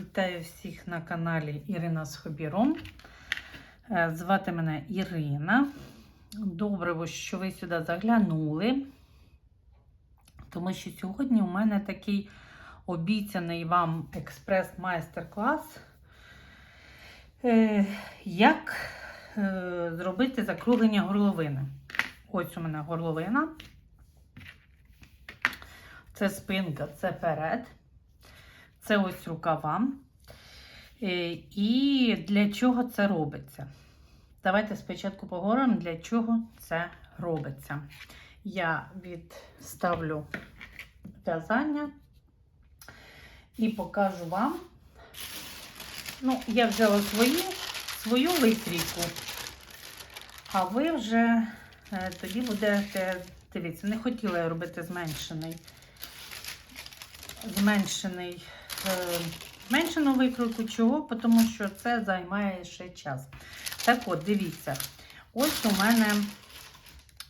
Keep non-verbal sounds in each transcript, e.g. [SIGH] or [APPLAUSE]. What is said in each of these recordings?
Вітаю всіх на каналі Ірина з Хобіром. Е, Звати мене Ірина. Добре, що ви сюди заглянули, тому що сьогодні у мене такий обіцяний вам експрес-майстер-клас, е, як е, зробити закруглення горловини. Ось у мене горловина. Це спинка, це перед. Це ось рукава. Е, І для чого це робиться? Давайте спочатку поговоримо, для чого це робиться. Я відставлю в'язання і покажу вам. Ну, я взяла свою, свою викрійку, а ви вже е, тоді будете, дивіться, не хотіла я робити зменшений зменшений, е, зменшену викройку. Чого? Тому що це займає ще час. Так от, дивіться, ось у мене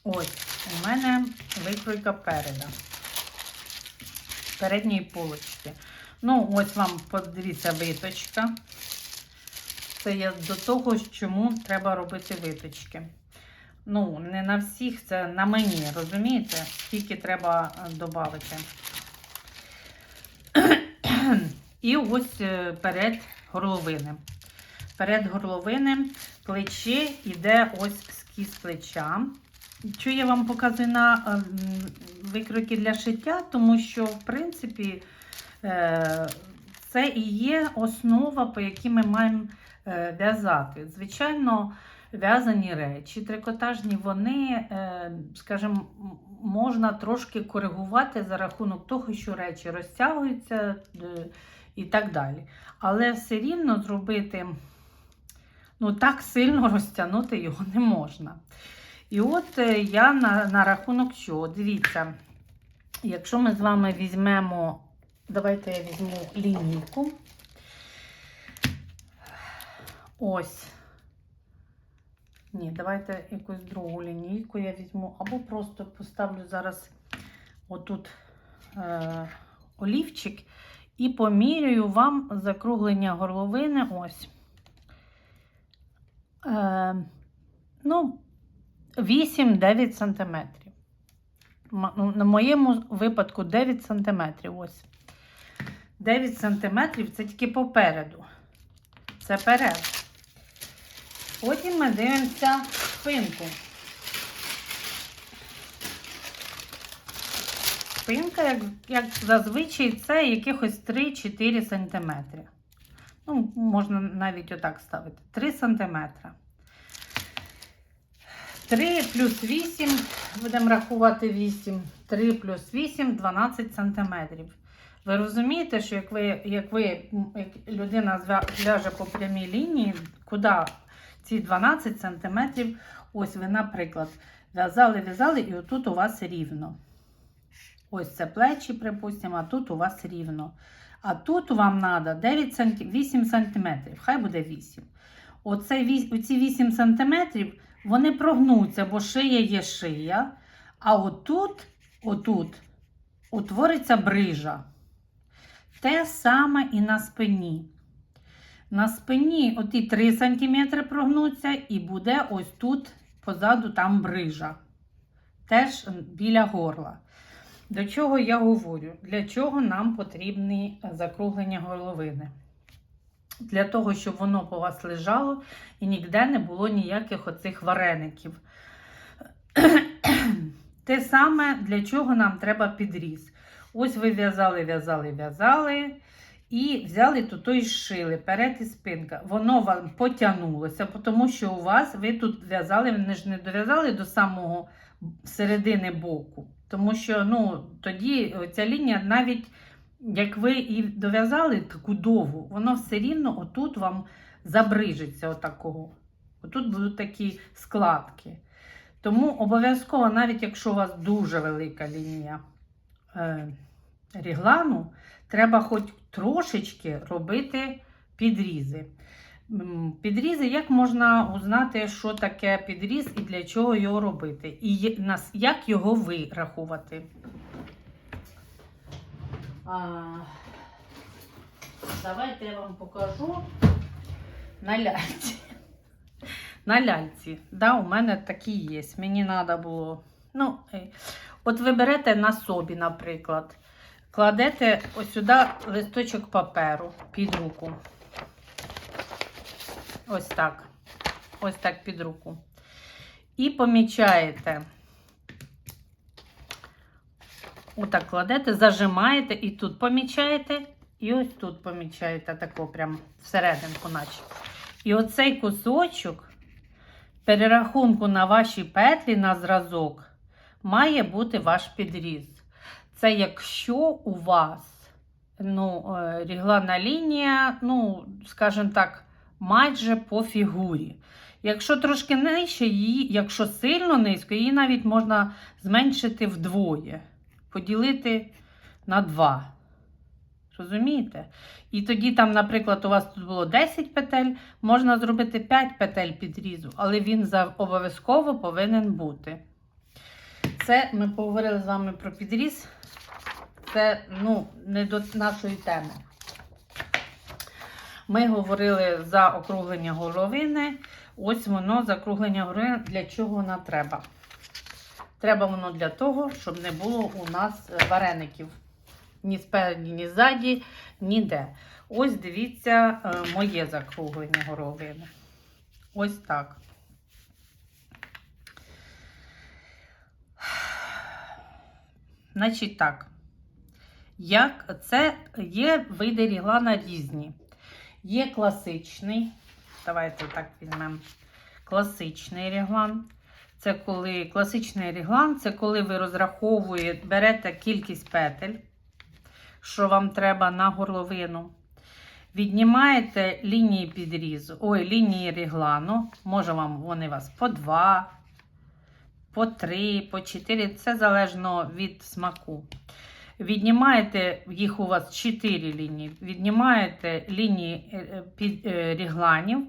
ось у мене викройка переда. Передньої полочки. Ну, ось вам подивіться виточка. Це я до того, чому треба робити виточки. Ну, не на всіх, це на мені, розумієте? Скільки треба додати. І ось е, перед горловини. Перед горловини плече йде ось скіз плеча. Що я вам показую на ем, викройки для шиття, тому що, в принципі, е, це і є основа, по якій ми маємо е, в'язати. Звичайно, в'язані речі, трикотажні, вони, е, скажімо, можна трошки коригувати за рахунок того, що речі розтягуються е, і так далі. Але все рівно зробити, ну так сильно розтягнути його не можна. І от е, я на, на рахунок чого, дивіться, якщо ми з вами візьмемо, давайте я візьму лінійку. Ось. Ні, давайте якусь другу лінійку я візьму, або просто поставлю зараз отут е, олівчик і поміряю вам закруглення горловини. Ось. Е, ну, 8-9 см. Ну, На моєму випадку 9 см. Ось. 9 см це тільки попереду. Це перед. Потім ми дивимося спинку. Спинка, як, як зазвичай, це якихось 3-4 см. Ну, можна навіть отак ставити. 3 см. 3 плюс 8, будемо рахувати 8. 3 плюс 8 12 см. Ви розумієте, що як ви, як ви, як людина зв'яже по прямій лінії, куди ці 12 см, ось ви, наприклад, в'язали, в'язали, і отут у вас рівно. Ось це плечі, припустимо, а тут у вас рівно. А тут вам треба 9 см, 8 см, хай буде 8. Оце, оці 8 см вони прогнуться, бо шия є шия. А отут, отут утвориться брижа. Те саме і на спині. На спині оті 3 см прогнуться, і буде ось тут позаду там брижа. Теж біля горла. До чого я говорю? Для чого нам потрібні закруглення горловини? Для того, щоб воно по вас лежало і ніде не було ніяких оцих вареників. [CLEARS THROAT] Те саме, для чого нам треба підріз. Ось ви в'язали, в'язали, в'язали. І взяли тут і шили перед і спинка. Воно вам потягнулося, тому що у вас ви тут в'язали, вони ж не дов'язали до самого середини боку. Тому що ну, тоді ця лінія, навіть як ви і дов'язали таку довгу, воно все рівно отут вам забрижиться. отакого. Отут будуть такі складки. Тому обов'язково, навіть якщо у вас дуже велика лінія е, ріглану, треба хоч трошечки робити підрізи. Підрізи, як можна узнати, що таке підріз і для чого його робити, і як його вирахувати. А, Давайте я вам покажу на ляльці. На ляльці. Да, у мене такі є. Мені треба було. Ну, е, от ви берете на собі, наприклад, кладете ось сюди листочок паперу під руку. Ось так. Ось так під руку. І помічаєте. Отак кладете, зажимаєте і тут помічаєте, і ось тут помічаєте тако прям всерединку, наче. І оцей кусочок перерахунку на ваші петлі на зразок має бути ваш підріз. Це якщо у вас ну, е, ріглана лінія, ну, скажімо так, майже по фігурі. Якщо трошки нижче, її, якщо сильно низько, її навіть можна зменшити вдвоє, поділити на 2. Розумієте? І тоді, там, наприклад, у вас тут було 10 петель, можна зробити 5 петель підрізу, але він обов'язково повинен бути. Це ми поговорили з вами про підріз. Це ну, не до нашої теми. Ми говорили за округлення горловини. Ось воно закруглення горловини. Для чого воно треба? Треба воно для того, щоб не було у нас вареників. Ні спереді, ні ззаді, ніде. Ось дивіться е, моє закруглення горловини. Ось так. Значить так. Як це є види ріглана різні. Є класичний, давайте так візьмемо. Класичний ріглан. Це коли класичний ріглан, це коли ви розраховуєте, берете кількість петель, що вам треба на горловину. Віднімаєте лінії підрізу, ой, лінії ріглану. Може вам вони вас по 2, по 3, по 4. Це залежно від смаку. Віднімаєте, їх у вас 4 лінії. Віднімаєте лінії е, е, під е, рігланів,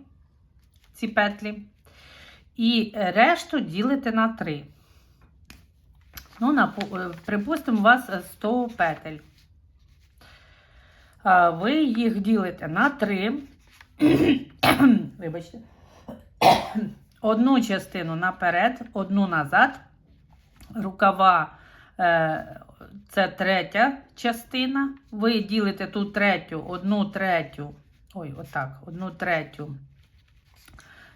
ці петлі. І решту ділите на 3. Ну, на, припустимо, у вас 100 петель. Ви їх ділите на 3. Вибачте. Одну частину наперед, одну назад. Рукава це третя частина. Ви ділите ту третю, одну третю. Ой, отак, одну третю.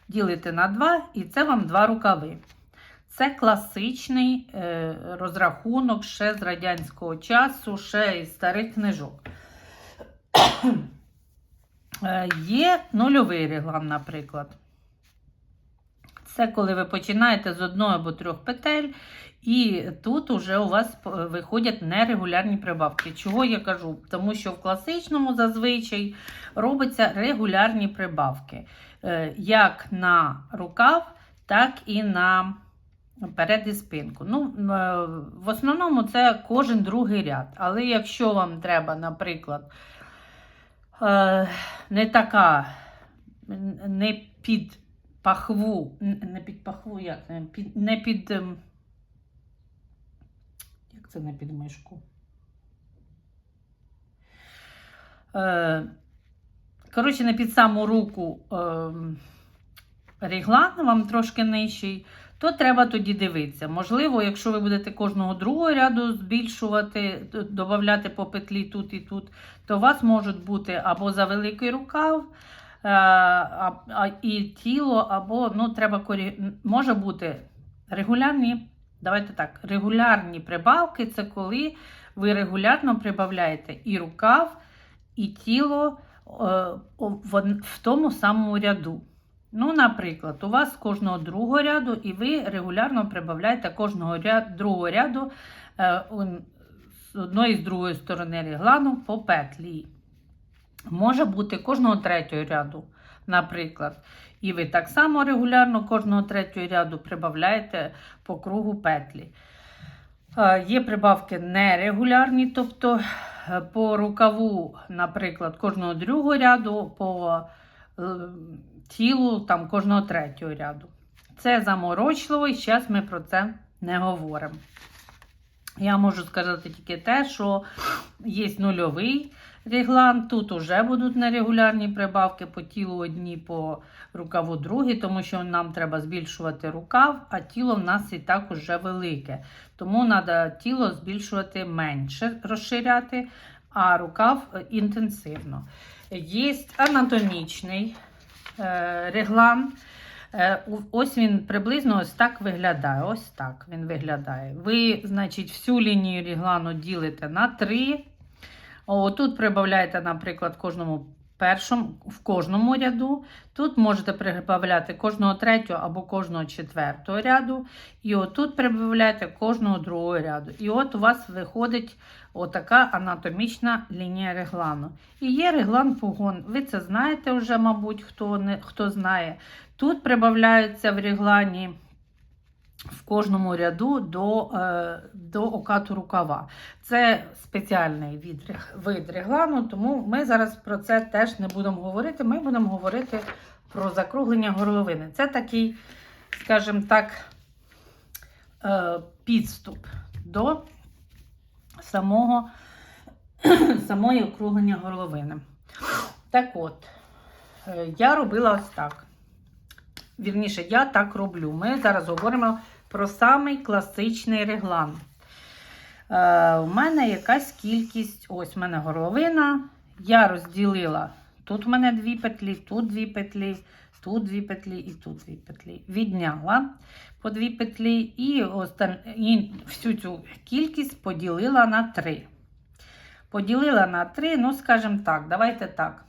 Ділите на 2, і це вам два рукави. Це класичний е, розрахунок ще з радянського часу, ще із старих книжок. [COUGHS] Е, Є нульовий реглан, наприклад. Це коли ви починаєте з одної або трьох петель, і тут уже у вас виходять нерегулярні прибавки. Чого я кажу? Тому що в класичному зазвичай робляться регулярні прибавки. Е, Як на рукав, так і на перед і спинку. Ну, е, в основному це кожен другий ряд. Але якщо вам треба, наприклад, е, не така, не під пахву, не під пахву, як це? Під, не під. Це не під мишку? Е, коротше, не під саму руку ем, ріглан, вам трошки нижчий, то треба тоді дивитися. Можливо, якщо ви будете кожного другого ряду збільшувати, д- додавати по петлі тут і тут, то у вас можуть бути або за великий рукав, е, а, і тіло, або ну, треба корі... може бути регулярні. Давайте так, регулярні прибавки це коли ви регулярно прибавляєте і рукав, і тіло е, в, тому самому ряду. Ну, наприклад, у вас кожного другого ряду, і ви регулярно прибавляєте кожного ряд, другого ряду е, з одної і з другої сторони реглану по петлі. Може бути кожного третього ряду, наприклад. І ви так само регулярно кожного третього ряду прибавляєте по кругу петлі. Е, Є прибавки нерегулярні, тобто е, по рукаву, наприклад, кожного другого ряду, по е, тілу там, кожного третього ряду. Це заморочливо, і зараз ми про це не говоримо. Я можу сказати тільки те, що є нульовий реглан. Тут вже будуть нерегулярні прибавки по тілу одні, по рукаву другі, тому що нам треба збільшувати рукав, а тіло в нас і так уже велике. Тому треба тіло збільшувати менше, розширяти, а рукав інтенсивно. Є анатомічний е, реглан. Е, Ось він приблизно ось так виглядає. Ось так він виглядає. Ви, значить, всю лінію реглану ділите на три. О, тут прибавляєте, наприклад, кожному першому, в кожному ряду. Тут можете прибавляти кожного третього або кожного четвертого ряду. І отут прибавляєте кожного другого ряду. І от у вас виходить отака анатомічна лінія реглану. І є реглан погон. Ви це знаєте вже, мабуть, хто, не, хто знає. Тут прибавляється в реглані в кожному ряду до, е, до окату рукава. Це спеціальний від, вид реглану, тому ми зараз про це теж не будемо говорити. Ми будемо говорити про закруглення горловини. Це такий, скажімо так, е, підступ до самого, [CLEARS THROAT] самої округлення горловини. Так от, е, я робила ось так. Вірніше, я так роблю. Ми зараз говоримо про самий класичний реглан. Е, у мене якась кількість, ось у мене горловина. Я розділила. Тут в мене дві петлі, тут дві петлі, тут дві петлі і тут дві петлі. Відняла по дві петлі і, осталь... і всю цю кількість поділила на три. Поділила на три, ну, скажімо так, давайте так.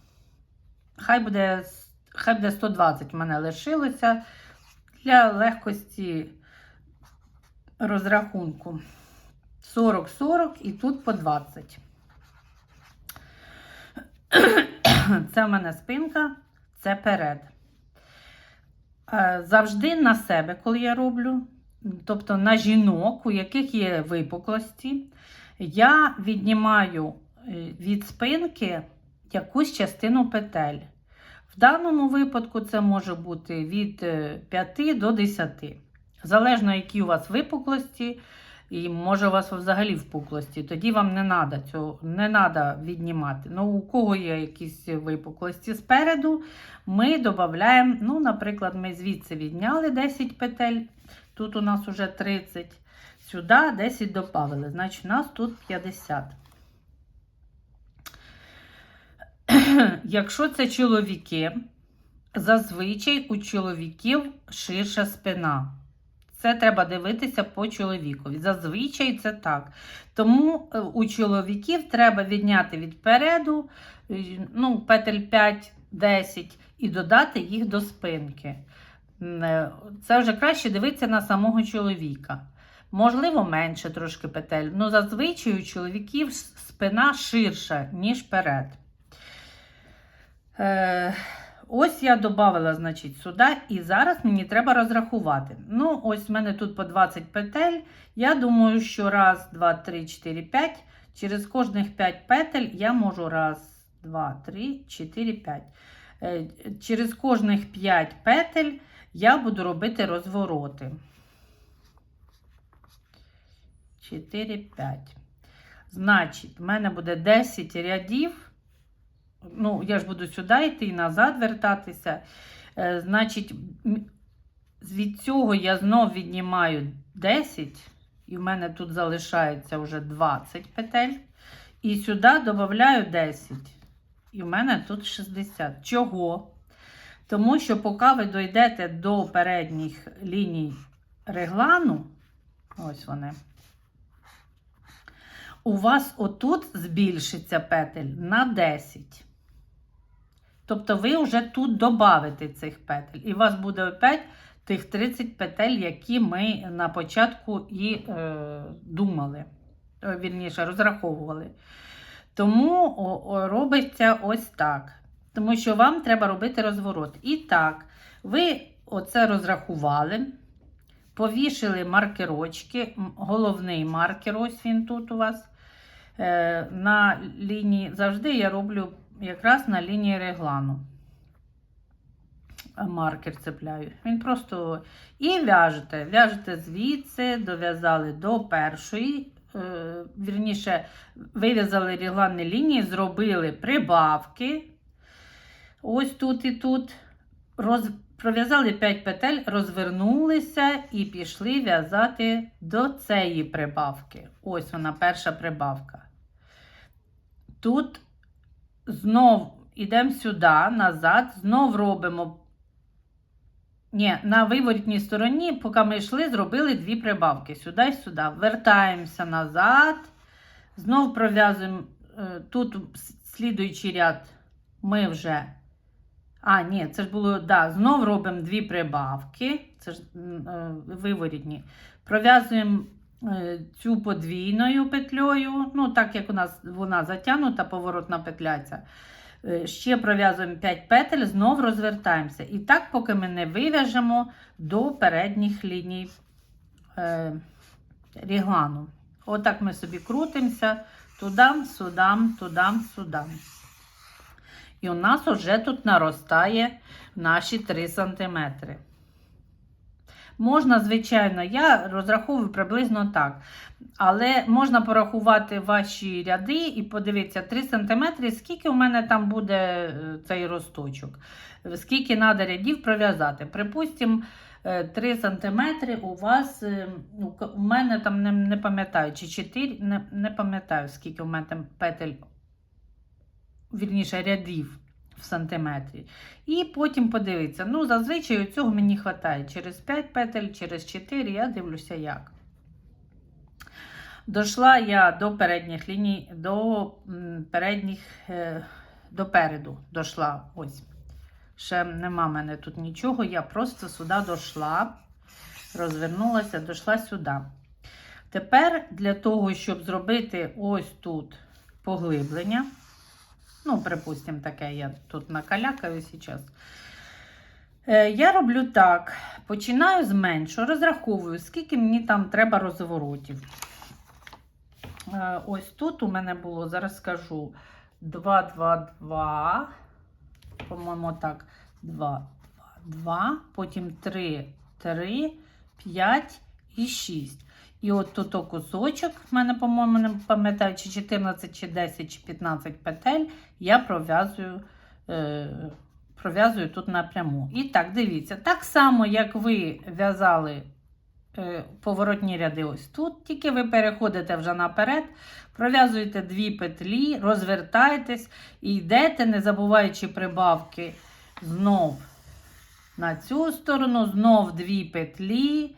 Хай буде, хай буде 120 в мене лишилося для легкості розрахунку. 40-40 і тут по 20. Це в мене спинка, це перед. Е, Завжди на себе, коли я роблю, тобто на жінок, у яких є випуклості, я віднімаю е, від спинки якусь частину петель. В даному випадку це може бути від е, 5 до 10. Залежно, які у вас випуклості, і може у вас взагалі впуклості, тоді вам не треба цього не надо віднімати. Ну, у кого є якісь випуклості спереду, ми додаємо, ну, наприклад, ми звідси відняли 10 петель, тут у нас вже 30, сюди 10 додали, значить у нас тут 50. [CLEARS THROAT] Якщо це чоловіки, зазвичай у чоловіків ширша спина. Це треба дивитися по чоловікові. Зазвичай це так. Тому е, у чоловіків треба відняти від переду е, ну, петель 5-10 і додати їх до спинки. Е, Це вже краще дивитися на самого чоловіка. Можливо, менше трошки петель. Ну, зазвичай у чоловіків спина ширша, ніж перед. Е, ось я додала, значить, сюди, і зараз мені треба розрахувати. Ну, ось в мене тут по 20 петель. Я думаю, що раз, два, три, чотири, п'ять. Через кожних 5 петель я можу раз, два, три, чотири, п'ять. Е, Через кожних 5 петель я буду робити розвороти. 4, 5. Значить, в мене буде 10 рядів. Ну, я ж буду сюди йти і назад вертатися. Е, значить, від цього я знов віднімаю 10, і в мене тут залишається вже 20 петель. І сюди додаю 10. І в мене тут 60. Чого? Тому що, поки ви дійдете до передніх ліній реглану, ось вони. У вас отут збільшиться петель на 10. Тобто ви вже тут додавите цих петель. І у вас буде опять тих 30 петель, які ми на початку і е, думали, е, вірніше, розраховували. Тому робиться ось так. Тому що вам треба робити розворот. І так, ви оце розрахували, повішали маркерочки, головний маркер, ось він тут у вас. Е, на лінії, завжди я роблю якраз на лінії реглану. Маркер цепляю. Він просто і в'яжете. В'яжете звідси, дов'язали до першої е, вірніше, вив'язали регланні лінії, зробили прибавки. Ось тут і тут. Роз... Пров'язали 5 петель, розвернулися і пішли в'язати до цієї прибавки. Ось вона, перша прибавка. Тут знов йдемо сюди, назад, знов робимо. Ні, на виворітній стороні, поки ми йшли, зробили дві прибавки. Сюди і сюди. Вертаємося назад. Знов пров'язуємо е, тут слідуючий ряд. Ми вже. А, ні, це ж було, да, знов робимо дві прибавки. Це ж е, виворітні. Пров'язуємо цю подвійною петлею. Ну, так як у нас вона затягнута, поворотна петля. ця. Е, Ще пров'язуємо 5 петель, знов розвертаємося. І так, поки ми не вив'яжемо до передніх ліній е, ріглану. Отак ми собі крутимося тудам, судам, тудам, судам. І у нас вже тут наростає наші 3 см. Можна, звичайно, я розраховую приблизно так. Але можна порахувати ваші ряди і подивитися 3 см, скільки у мене там буде е, цей росточок, скільки треба рядів пров'язати. Припустимо, 3 см у вас, е, у у мене там не, не пам'ятаю, чи 4, не, не пам'ятаю, скільки у мене там петель, вірніше, рядів в сантиметрі. І потім подивитися. Ну, зазвичай цього мені вистачає. Через 5 петель, через 4, я дивлюся як. Дошла я до передніх ліній, до передніх, е, до переду дошла. Ось. Ще нема мене тут нічого. Я просто сюди дошла, розвернулася, дошла сюди. Тепер для того, щоб зробити ось тут поглиблення, ну, припустимо, таке я тут накалякаю зараз. Е, Я роблю так: починаю з меншого, розраховую, скільки мені там треба розворотів. Е, Ось тут у мене було, зараз скажу, 2, 2, 2. По-моєму, так, 2, 2, 2, потім 3, 3, 5 і 6. І от тут кусочок, в мене, по-моєму, не пам'ятаю, чи 14, чи 10, чи 15 петель, я пров'язую е, пров'язую тут напряму. І так, дивіться, так само, як ви в'язали е, поворотні ряди ось тут, тільки ви переходите вже наперед, пров'язуєте дві петлі, розвертаєтесь і йдете, не забуваючи прибавки, знов на цю сторону, знов дві петлі.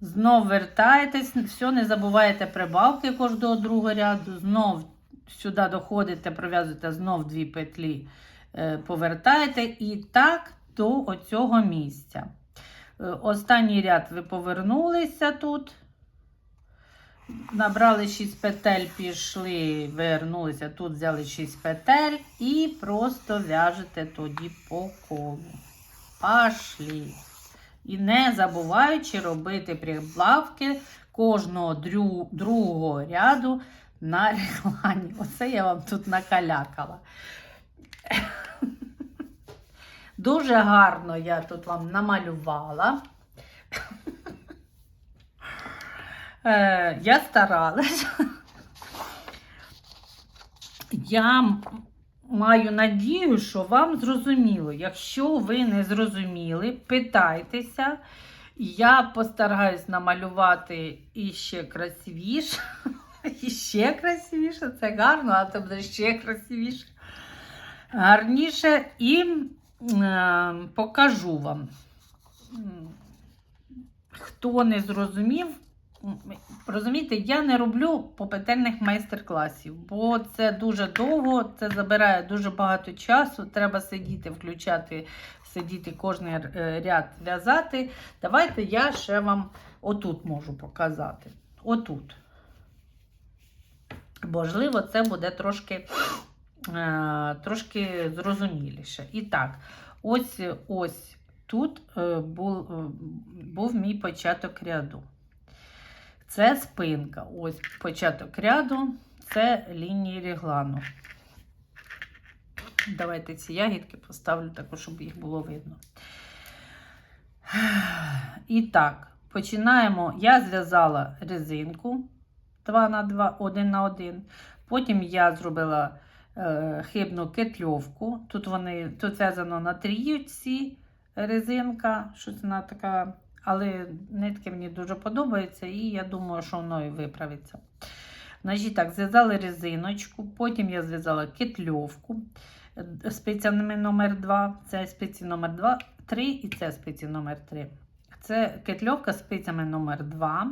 Знов вертаєтесь, все, не забуваєте прибавки кожного другого ряду. Знов сюди доходите, пров'язуєте знов дві петлі, е, повертаєте і так до оцього місця. Е, Останній ряд ви повернулися тут. Набрали 6 петель, пішли, вернулися, тут взяли 6 петель і просто в'яжете тоді по колу. Пашлі. І не забуваючи робити прибавки кожного дру- другого ряду на реглані. Оце я вам тут накалякала. Дуже гарно я тут вам намалювала. Е, Я старалась. Я маю надію, що вам зрозуміло. Якщо ви не зрозуміли, питайтеся. Я постараюсь намалювати іще красивіше. [LAUGHS] Іще красивіше, це гарно, а це буде ще красивіше. Гарніше і е, покажу вам. Хто не зрозумів, розумієте, я не роблю попетельних майстер-класів, бо це дуже довго, це забирає дуже багато часу. Треба сидіти, включати, сидіти кожен ряд в'язати. Давайте я ще вам отут можу показати. Отут. Можливо, це буде трошки, е, трошки зрозуміліше. І так, ось ось тут е, був, е, був мій початок ряду. Це спинка. Ось початок ряду, це лінії реглану. Давайте ці ягідки поставлю також, щоб їх було видно. І так, починаємо. Я зв'язала резинку. 2 на 2, 1 на 1. Потім я зробила е, хибну кетльовку. Тут вони тут в'язано на трійці резинка, щось вона така, але нитки мені дуже подобаються, і я думаю, що воно і виправиться. Значить, так, зв'язали резиночку, потім я зв'язала кетльовку е, спицями номер 2 це спиці номер 2, 3 і це спиці номер 3. Це кетльовка спицями номер 2.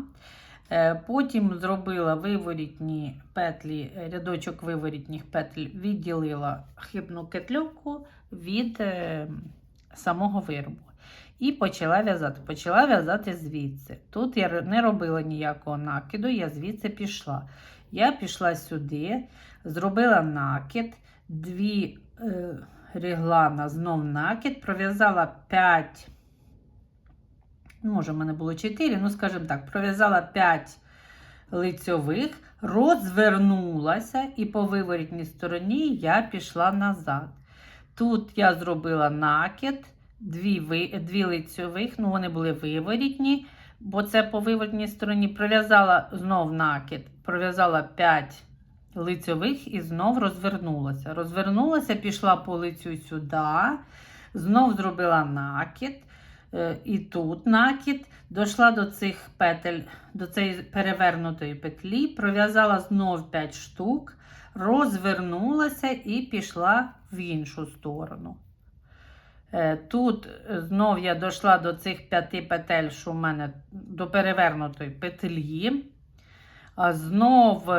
Е, Потім зробила виворітні петлі, е, рядочок виворітніх петль, відділила хибну кетльовку від самого виробу. І почала в'язати. Почала в'язати звідси. Тут я не робила ніякого накиду, я звідси пішла. Я пішла сюди, зробила накид, дві е, реглана, знов накид, пров'язала 5, може, в мене було 4, ну, скажімо так, пров'язала 5 лицьових, розвернулася і по виворітній стороні я пішла назад. Тут я зробила накид, дві, ви- дві лицьових, ну вони були виворітні, бо це по виворітній стороні пров'язала знов накид, пров'язала 5 лицьових і знов розвернулася. Розвернулася, пішла по лицю сюди, знов зробила накид. е, І тут накид, дійшла до цих петель, до цієї перевернутої петлі, пров'язала знов 5 штук, розвернулася і пішла в іншу сторону. Е, Тут е, знов я дійшла до цих п'яти петель, що в мене до перевернутої петлі. Знов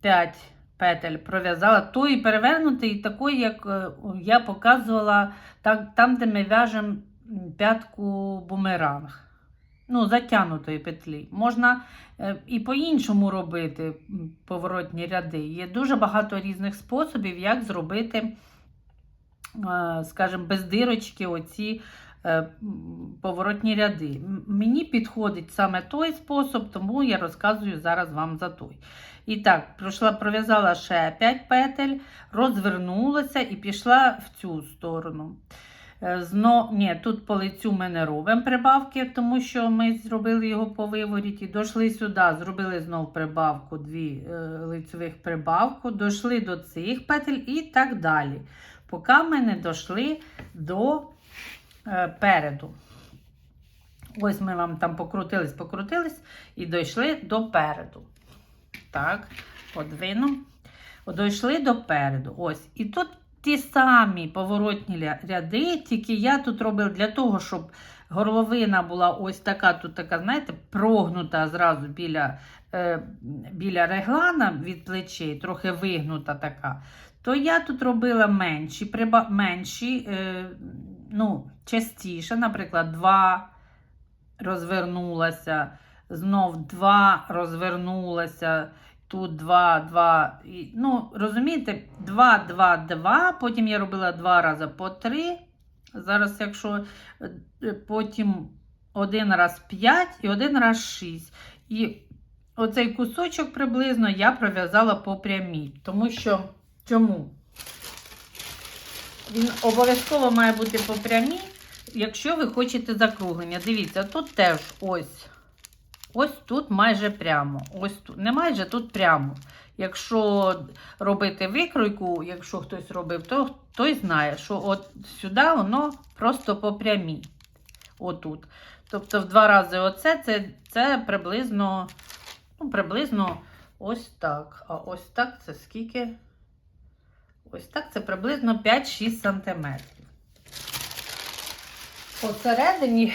5 петель пров'язала тої перевернутої, такої, як е, я показувала так, там, де ми в'яжемо п'ятку бумеранг. Ну, затягнутої петлі. Можна е, і по-іншому робити поворотні ряди. Є дуже багато різних способів, як зробити, е, скажімо, без дирочки оці е, поворотні ряди. Мені підходить саме той спосіб, тому я розказую зараз вам за той. І так, пройшла, пров'язала ще 5 петель, розвернулася і пішла в цю сторону. Е, Зно... Ні, тут по лицю ми не робимо прибавки, тому що ми зробили його по виворіті. Дійшли сюди, зробили знов прибавку, дві е, лицьових прибавку, дійшли до цих петель і так далі. Поки ми не дійшли до е, переду. Ось ми вам там покрутились, покрутились і дійшли до переду. Так, подвину. Дійшли до переду. Ось. І тут ті самі поворотні ряди, тільки я тут робила для того, щоб горловина була ось така, тут така, знаєте, прогнута зразу біля, е, біля реглана від плечей, трохи вигнута така. То я тут робила менші, приба, менші е, ну, частіше, наприклад, два розвернулася, знов два розвернулася. Тут 2, 2, і, ну, розумієте, 2, 2, 2, потім я робила 2 рази по 3. Зараз, якщо е, потім один раз 5 і один раз 6. І оцей кусочок приблизно я пров'язала по прямій. Тому що чому? Він обов'язково має бути по прямій, якщо ви хочете закруглення. Дивіться, тут теж ось. Ось тут майже прямо. Ось тут. Не майже тут прямо. Якщо робити викройку, якщо хтось робив, то той знає, що от сюди воно просто по прямій. Отут. Тобто в два рази оце це, це приблизно, ну, приблизно ось так. А ось так це скільки? Ось так це приблизно 5-6 см. Посередині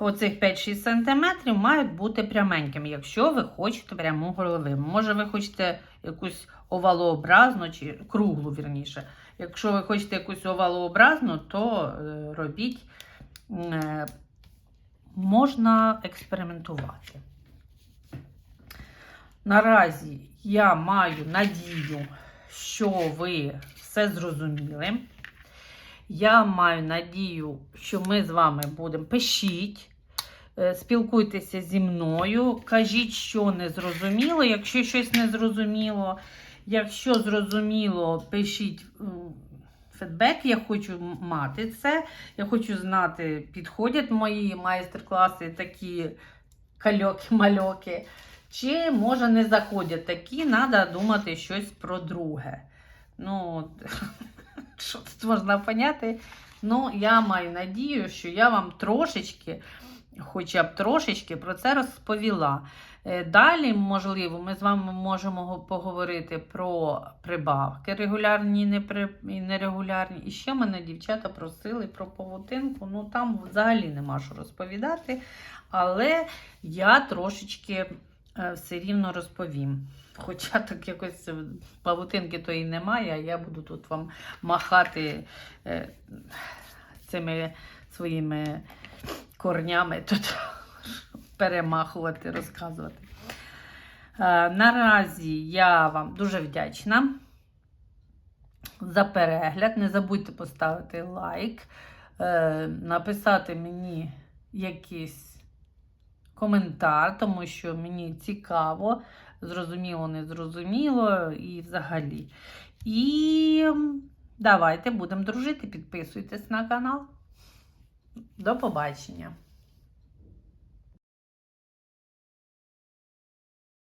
оцих 5-6 см мають бути пряменькими, якщо ви хочете пряму горловину. Може, ви хочете якусь овалообразну чи круглу, вірніше. Якщо ви хочете якусь овалообразну, то е, робіть, е, можна експериментувати. Наразі я маю надію, що ви все зрозуміли. Я маю надію, що ми з вами будемо. Пишіть, е, спілкуйтеся зі мною, кажіть, що не зрозуміло. Якщо щось не зрозуміло, якщо зрозуміло, пишіть фідбек. Я хочу мати це. Я хочу знати, підходять мої майстер-класи, такі кальоки-мальоки Чи може не заходять такі, треба думати щось про друге. Ну, [LAUGHS] що тут можна поняти? Ну, я маю надію, що я вам трошечки, хоча б трошечки про це розповіла. Е, Далі, можливо, ми з вами можемо поговорити про прибавки регулярні і нерегулярні. І ще мене дівчата просили про павутинку. Ну там взагалі нема що розповідати. Але я трошечки все рівно розповім. Хоча так якось е, павутинки то і немає, а я буду тут вам махати е, цими своїми корнями тут [LAUGHS] перемахувати, розказувати. Е, Наразі я вам дуже вдячна за перегляд. Не забудьте поставити лайк, е, написати мені якийсь коментар, тому що мені цікаво, зрозуміло, не зрозуміло і взагалі. І давайте будемо дружити. Підписуйтесь на канал. До побачення!